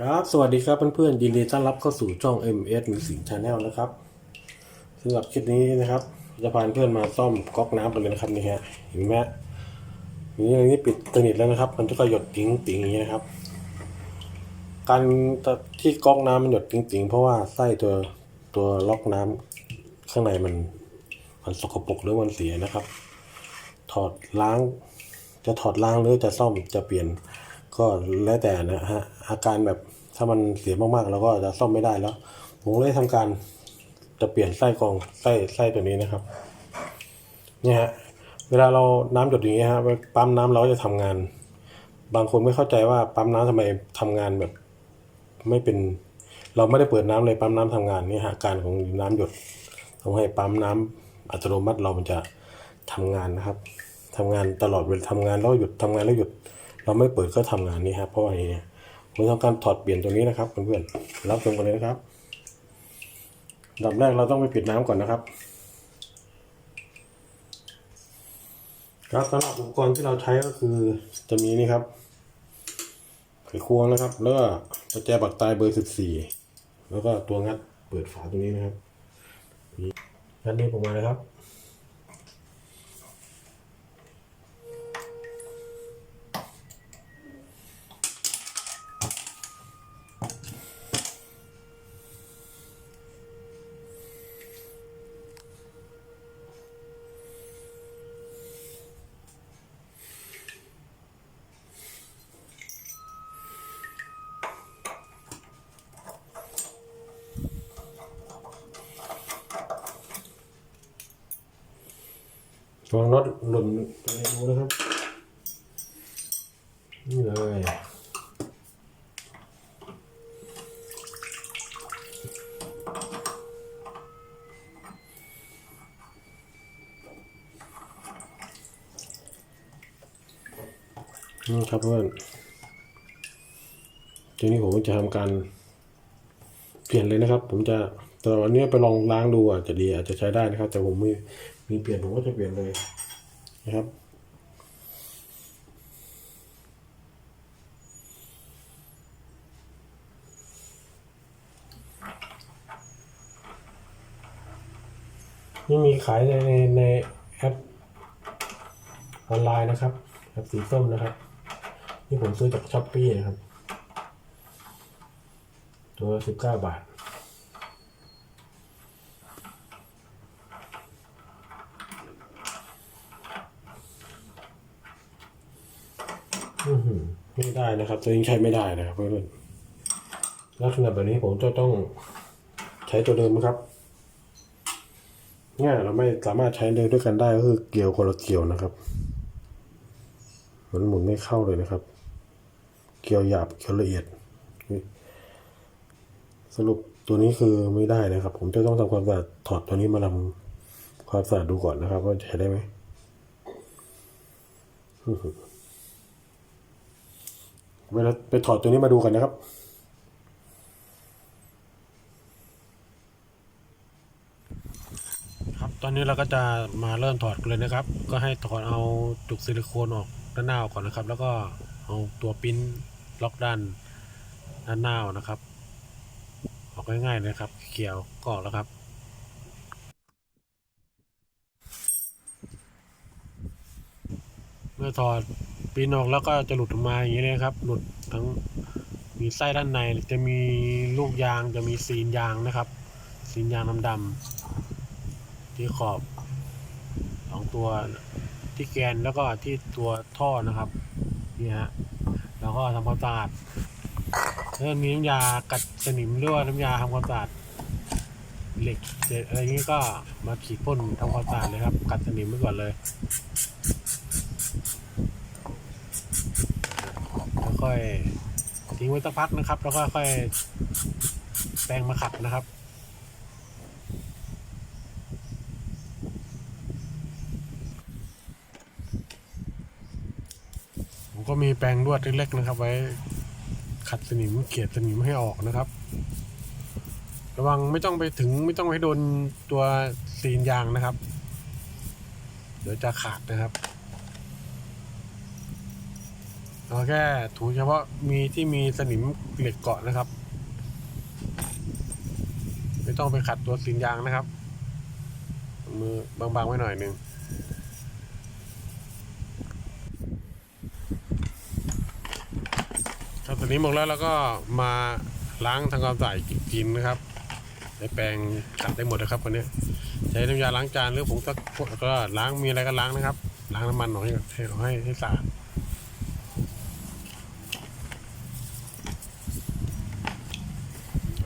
ครับ สวัสดีครับเพื่อนๆ ยินดีต้อนรับเข้าสู่ช่อง MS Music Channel นะครับสำหรับคลิปนี้นะครับ จะพาเพื่อนมาซ่อมก๊อกน้ำกันเลยนะครับนี่ฮะ เห็นไหมนี่อันนี้ปิดสนิทแล้วนะครับ มันก็หยดติ๋งติ๋งอย่างนี้นะครับ การที่ก๊อกน้ำมันหยดติ๋งติ๋งเพราะว่าไส้ตัวตัวล็อกน้ำข้างในมันมันสกปรกหรือมันเสียนะครับ ถอดล้าง จะถอดล้างหรือจะซ่อมจะเปลี่ยนก็แล้วแต่นะฮะ อาการแบบถ้ามันเสียมากๆเราก็จะซ่อมไม่ได้แล้ว ผมเลยทำการจะเปลี่ยนไส้กรองไส้ไส้ตัวนี้นะครับ เนี่ยฮะเวลาเราน้ำหยดอย่างเงี้ยฮะปั๊มน้ำเราจะทำงาน บางคนไม่เข้าใจว่าปั๊มน้ำทำไมทำงานแบบ ไม่เป็น เราไม่ได้เปิดน้ำเลยปั๊มน้ำทำงานนี่ฮะการของน้ำหยดทำให้ปั๊มน้ำอัตโนมัติเรามันจะทำงานนะครับทำงานตลอดเวลาทำงานแล้วหยุดทำงานแล้วหยุด เราไม่เปิดก็ทำงานนี่ครับเพราะว่าอย่าง นี้ผมทำการถอดเปลี่ยนตัวนี้นะครับเพื่อนๆรับชมกันเลยนะครับดับแรกเราต้องไปปิดน้ำก่อนนะครับ ครับสำหรับอุปกรณ์ที่เราใช้ก็คือจะมีนี่ครับไขควงนะครับ แล้วก็ประแจบักตายเบอร์สิบสี่แล้วก็ตัวงัดเปิดฝาตรงนี้นะครับงัดนี้ผมมาเลยครับ วางน็อตหล่นไปในรูนะครับ นี่เลยนี่ครับเพื่อนทีนี้ผมจะทำการเปลี่ยนเลยนะครับ ผมจะแต่วันนี้ไปลองล้างดูอาจจะดีอาจจะใช้ได้นะครับ แต่ผมไม่ มีเปลี่ยนผมก็จะเปลี่ยนเลยนะครับนี่มีขายในในในแอปออนไลน์นะครับแอปสีส้มนะครับ นี่ผมซื้อจากช้อปปี้นะครับ ตัวสิบเก้าบาท อือหือ ไม่ได้นะครับ ตัวนี้ใช้ไม่ได้นะครับเพื่อนลักษณะแบบนี้ผมจะต้องใช้ตัวเดิมนะครับเนี่ยเราไม่สามารถใช้เดินด้วยกันได้ก็คือเกี่ยวคนละเกี่ยวนะครับ มันหมุนไม่เข้าเลยนะครับ เกี่ยวหยาบเกี่ยวละเอียด สรุปตัวนี้คือไม่ได้นะครับ ผมจะต้องทำความสะอาดถอดตัวนี้มาทำความสะอาดดูก่อนนะครับ ว่าใช้ได้ไหม เวลาไปถอดตัวนี้มาดูกันนะครับ ครับตอนนี้เราก็จะมาเริ่มถอดกันเลยนะครับ ก็ให้ถอดเอาจุกซิลิโคนออกด้านหน้าออกก่อนนะครับ แล้วก็เอาตัวปิ้นล็อกด้านด้านหน้านะครับ ออกง่ายๆเลยครับ เกี่ยวก็ออกแล้วครับเมื่อถอด ปีนออกแล้วก็จะหลุดออกมาอย่างนี้เลยครับ หลุดทั้งมีไส้ด้านในจะมีลูกยางจะมีซีนยางนะครับ ซีนยางดำๆที่ขอบสองตัวที่แกนแล้วก็ที่ตัวท่อนะครับนี่ฮะแล้วก็ทำความสะอาดแล้วมีน้ำยากัดสนิมหรือว่าน้ำยาทำความสะอาดเหล็กเศษอะไรนี้ก็มาขีดพ่นทำความสะอาดเลยครับ กัดสนิมไว้ก่อนเลย แล้วค่ อยทิ้งไว้สักพักนะครับ แล้วก็ค่อยแปรงมาขัดนะครับผมก็มีแปรงลวดเล็กๆนะครับ ไว้ขัดสนิมเกลียดสนิมให้ออกนะครับ ระวังไม่ต้องไปถึงไม่ต้องไปโดนตัวซีนยางนะครับ เดี๋ยวจะขาดนะครับ เราแค่ถูเฉพาะมีที่มีสนิมเหล็กเกาะนะครับ ไม่ต้องไปขัดตัวสินยางนะครับ มือบางๆไว้หน่อยหนึ่งถ้าสนิมหมดแล้วเราก็มาล้างทำความสะอาดกทีนะครับใช้แปรงขัดได้หมดนะครับวันนี้ใช้น้ำยาล้างจานหรือผงซักก็ล้างมีอะไรก็ล้างนะครับ ล้างน้ำมันหน่อยให้ให้ให้สะอาด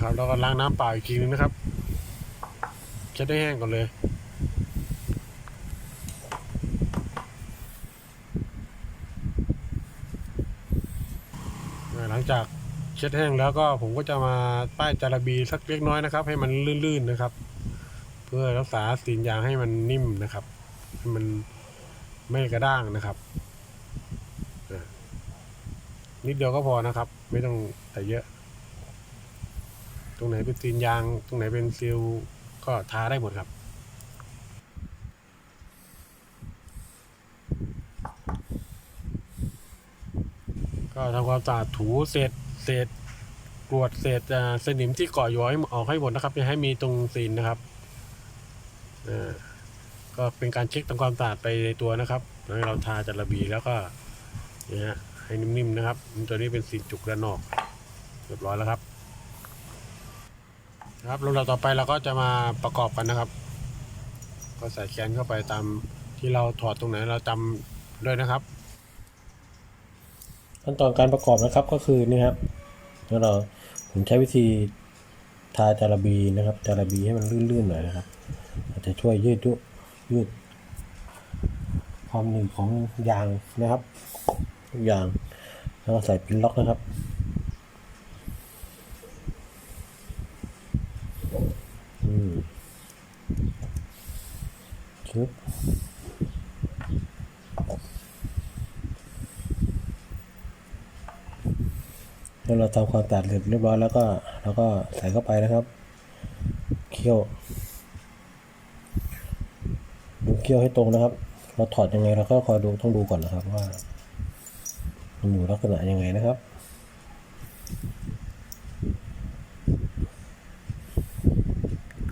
นะครับแล้วก็ล้างน้ำเปล่าอีกทีนึงนะครับเช็ดให้แห้งก่อนเลยหลังจากเช็ดแห้งแล้วก็ผมก็จะมาป้ายจาระบีสักเล็กน้อยนะครับ ให้มันลื่นๆนะครับ เพื่อรักษาสีนยางให้มันนิ่มนะครับให้มันไม่กระด้างนะครับนิดเดียวก็พอนะครับ ไม่ต้องใส่เยอะ ตรงไหนเป็นตีนยาง ตรงไหนเป็นซีลก็ทาได้หมดครับ ก็ทำความสะอาดถูเศษเศษกรวดเศษสนิมที่เกาะอยู่ให้ออกให้หมดนะครับอย่าให้มีตรงซีนนะครับก็เป็นการเช็คทำความสะอาดไปในตัวนะครับแล้วให้เราทาจัดระบีแล้วก็เนี่ยให้นิ่มๆนะครับ ตัวนี้เป็นซีนจุกด้านนอก เรียบร้อยแล้วครับ ครับลำดับต่อไปเราก็จะมาประกอบกันนะครับ ก็ใส่แกนเข้าไปตามที่เราถอดตรงไหนเราจำด้วยนะครับ ขั้นตอนการประกอบนะครับก็คือนี่ครับแล้วเราผมใช้วิธีทาจาระบีนะครับจาระบีให้มันลื่นๆหน่อยนะครับอาจจะช่วยยืดยุยืดความหนึบของยางนะครับทุกอย่างแล้วก็ใส่ปินล็อกนะครับ อืม ชึบเมื่อเราทำความสะอาดเสร็จเรียบร้อยแล้วก็เราก็ใส่เข้าไปนะครับ เคี่ยวดูเคี่ยวให้ตรงนะครับ เราถอดยังไงเราก็คอยดูต้องดูก่อนนะครับว่ามันอยู่ลักษณะยังไงนะครับ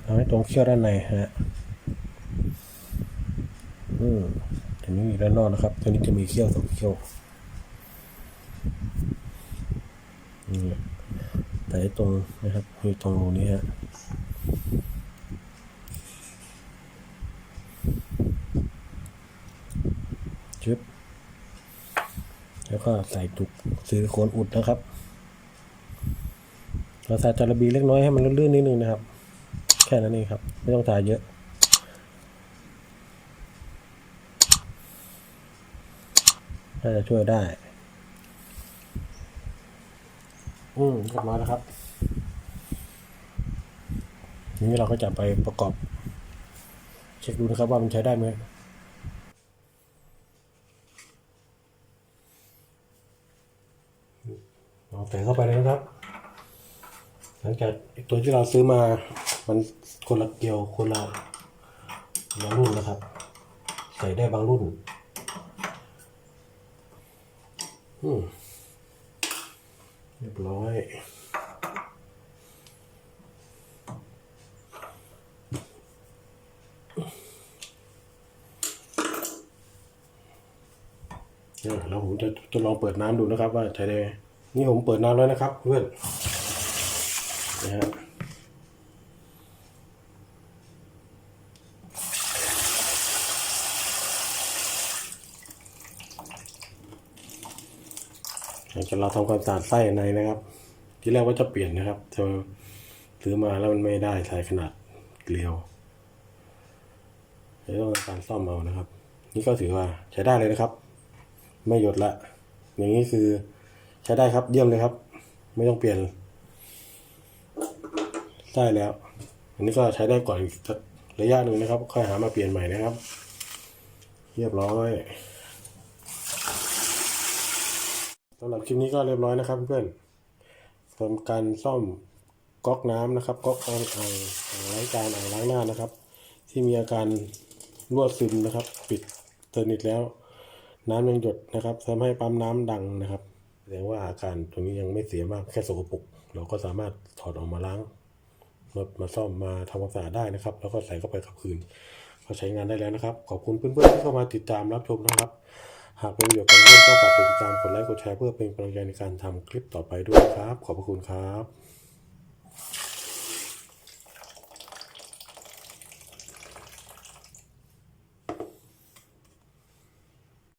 เอาให้ตรงเคี่ยวด้านในฮะ อืมอันนี้ด้านนอกนะครับ ตัวนี้จะมีเคี่ยวสองเคี่ยวนี่แต่ตรงนะครับมีตรงรูนี้ฮะชึบแล้วก็ใส่ตุกซิลิโคนอุดนะครับเราใส่จาระบีเล็กน้อยให้มันลื่นๆนิดนึงนะครับ แค่นั้นเองครับ ไม่ต้องทาเยอะ น่าจะช่วยได้ อืมเรียบร้อยแล้วครับทีนี้เราก็จะไปประกอบ เช็คดูนะครับว่ามันใช้ได้ไหมเราใส่เข้าไปเลยนะครับ หลังจากตัวที่เราซื้อมา มันคนละเกลียวคนละคนละรุ่นนะครับ ใส่ได้บางรุ่น อืม เรียบร้อยเนี่ยแล้วผมจะทดลองเปิดน้ำดูนะครับ ว่าใช้ได้นี่ผมเปิดน้ำแล้วนะครับ เพื่อนนะฮะห ลังจากเราทำความสะอาดไส้ในนะครับ ที่แรกว่าจะเปลี่ยนนะครับแต่ซื้อมาแล้วมันไม่ได้ใช้ขนาดเกลียวเลยต้องการซ่อมเอานะครับ นี่ก็ถือว่าใช้ได้เลยนะครับ ไม่หยดละ อย่างนี้คือใช้ได้ครับเยี่ยมเลยครับ ไม่ต้องเปลี่ยนได้แล้ว อันนี้ก็ใช้ได้ก่อนระยะหนึ่งนะครับ ค่อยหามาเปลี่ยนใหม่นะครับ เรียบร้อย สำหรับคลิปนี้ก็เรียบร้อยนะครับเพื่อนทำการซ่อมก๊อกน้ำนะครับก๊อกอ่างอ่างล้างจานอ่างล้างหน้านะครับ ที่มีอาการรั่วซึมนะครับ ปิดสนิทแล้ว น้ำยังหยดนะครับทำให้ปั๊มน้ำดังนะครับแสดงว่าอาการตรงนี้ยังไม่เสียมากแค่สกปรกเราก็สามารถถอดออกมาล้างรถมาซ่อมมาทำความสะอาดได้นะครับ แล้วก็ใส่เข้าไปขับคืนก็ใช้งานได้แล้วนะครับ ขอบคุณเพื่อนๆที่เข้ามาติดตามรับชมนะครับ หากเป็นประโยชน์กับเพื่อนก็ฝากกดติดตามกดไลค์กดแชร์เพื่อเป็นกำลังใจในการทำคลิปต่อไปด้วยครับ ขอบพระคุณครับ